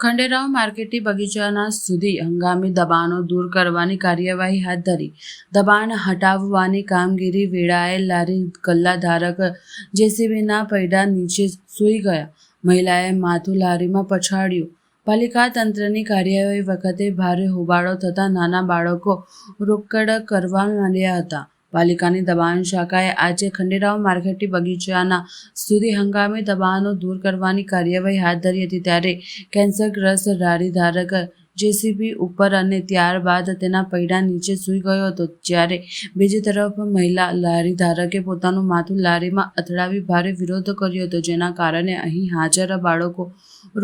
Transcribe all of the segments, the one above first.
ખંડેરાવ માર્કેટી બગીચાના સુધી હંગામી દબાણો દૂર કરવાની કાર્યવાહી હાથ ધરી. દબાણ હટાવવાની કામગીરી વેળાએ લારી ગલ્લા ધારક જેસીબીના પૈડા નીચે સૂઈ ગયા. મહિલાએ માથું લારીમાં પછાડ્યું. પાલિકા તંત્રની કાર્યવાહી વખતે ભારે હોબાળો થતાં નાના બાળકો રોકડ કરવા માંડ્યા હતા. પાલિકાની દબાણ શાખાએ આજે ખંડેરાવ માર્કેટી બગીચાના સુધી હંગામી દબાણો દૂર કરવાની કાર્યવાહી હાથ ધરી હતી ત્યારે કેન્સરગ્રસ્ત રાડી ધારક જેસીબી ઉપર અને ત્યારબાદ તેના પૈડા નીચે સૂઈ ગયો હતો. જ્યારે બીજી તરફ મહિલા લારી ધારકે પોતાનું માથું લારીમાં અથડાવી ભારે વિરોધ કર્યો હતો, જેના કારણે અહીં હાજર બાળકો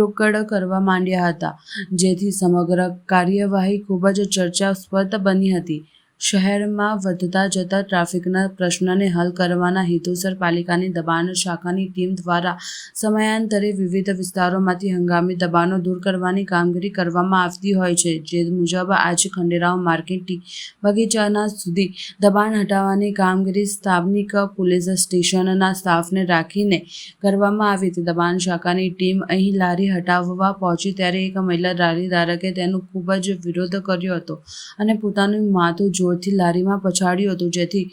રોકડ કરવા માંડ્યા હતા, જેથી સમગ્ર કાર્યવાહી ખૂબ જ ચર્ચાસ્પદ બની હતી. શહેરમાં વધતા જતા ટ્રાફિકના પ્રશ્નને હલ કરવાના હેતુસર પાલિકાની દબાણ શાખાની ટીમ દ્વારા સમયાંતરે વિવિધ વિસ્તારોમાંથી હંગામી દબાણો દૂર કરવાની કામગીરી કરવામાં આવતી હોય છે. જે મુજબ આજે ખંડેરાવ માર્કેટથી બગીચાના સુધી દબાણ હટાવવાની કામગીરી સ્થાનિક પોલીસ સ્ટેશનના સ્ટાફને રાખીને કરવામાં આવી હતી. દબાણ શાખાની ટીમ અહીં લારી હટાવવા પહોંચી ત્યારે એક મહિલા લારી ધારકે તેનો ખૂબ જ વિરોધ કર્યો હતો અને પોતાનું માથું જોરથી લારીમાં પછાડ્યું હતું, જેથી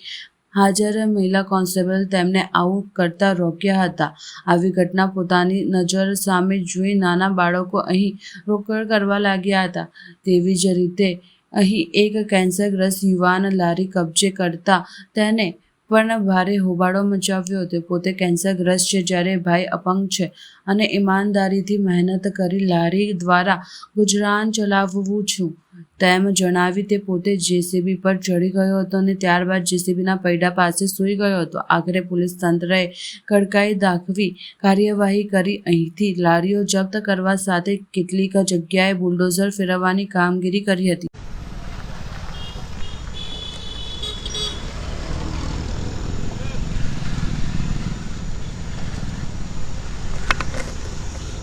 હાજર મહિલા કોન્સ્ટેબલ તેમને આવું કરતા રોક્યા હતા. આવી ઘટના પોતાની નજર સામે જોઈ નાના બાળકો અહીં રોકડ કરવા લાગ્યા હતા. તેવી જ રીતે અહીં એક કેન્સરગ્રસ્ત યુવાન લારી કબજે કરતા તેને પણ ભારે હોબાળો મચાવ્યો હતો. પોતે કેન્સરગ્રસ્ત છે જ્યારે ભાઈ અપંગ છે અને ઈમાનદારીથી મહેનત કરી લારી દ્વારા ગુજરાન ચલાવવું છું. તેમ જણાવી તે પોતે જેસીબી પર ચડી ગયો હતો અને ત્યારબાદ જેસીબીના પૈડા પાસે સૂઈ ગયો હતો. આખરે પોલીસ તંત્રએ કડકાઈ દાખવી કાર્યવાહી કરી. અહીંથી લારીઓ જપ્ત કરવા સાથે કેટલીક જગ્યાએ બુલડોઝર ફેરવવાની કામગીરી કરી હતી.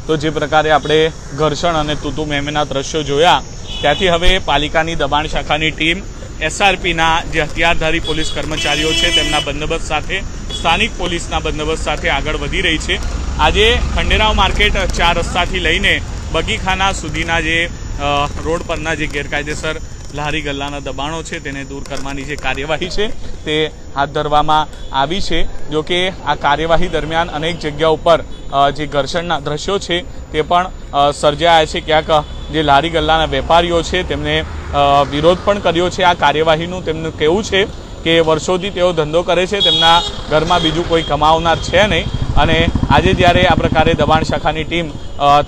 તો જે પ્રકારે આપણે ઘર્ષણ અને તુતુ મેમેના દ્રશ્યો જોયા, ત્યાંથી હવે પાલિકાની દબાણ શાખાની ટીમ એસઆરપીના જે હથિયારધારી પોલીસ કર્મચારીઓ છે, તેમના બંદોબસ્ત સાથે, સ્થાનિક પોલીસના બંદોબસ્ત સાથે આગળ વધી રહી છે. આજે ખંડેરાવ માર્કેટ ચાર રસ્તાથી લઈને બગીખાના સુધીના જે રોડ પરના જે ગેરકાયદેસર લારી ગલ્લાના દબાણો છે તેને દૂર કરવાની જે કાર્યવાહી છે તે હાથ ધરવામાં આવી છે. જો કે આ કાર્યવાહી દરમિયાન અનેક જગ્યા ઉપર જે ઘર્ષણના દ્રશ્યો છે તે પણ સર્જાયા છે. ક્યાંક જે લારી ગલ્લાના વેપારીઓ છે તેમને વિરોધ પણ કર્યો છે આ કાર્યવાહીનું. તેમનું કહેવું છે કે વર્ષોથી તેઓ ધંધો કરે છે, તેમના ઘરમાં બીજું કોઈ કમાવનાર છે નહીં. અને આજે જ્યારે આ પ્રકારે દબાણ શાખાની ટીમ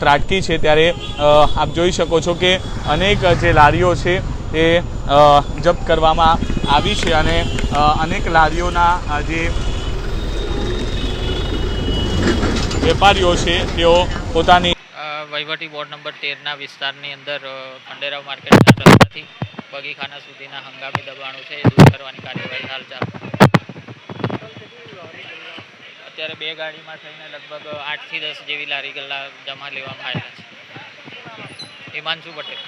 ત્રાટકી છે ત્યારે આપ જોઈ શકો છો કે અનેક જે લારીઓ છે તે જપ્ત કરવામાં આવી છે અને અનેક લારીઓના જે વેપારીઓ છે, તેઓ પોતાની વહીવટી વોર્ડ નંબર તેરના વિસ્તારની અંદર ખંડેરાવ માર્કેટના રસ્તાથી બગીખાના સુધીના હંગામી દબાણો છે, એ દૂર કરવાની કાર્યવાહી હાલ ચાલુ અત્યારે બે ગાડીમાં થઈને લગભગ આઠથી દસ જેવી લારી ગલ્લા જમા લેવામાં આવેલા છે. હિમાંશુ પટેલ.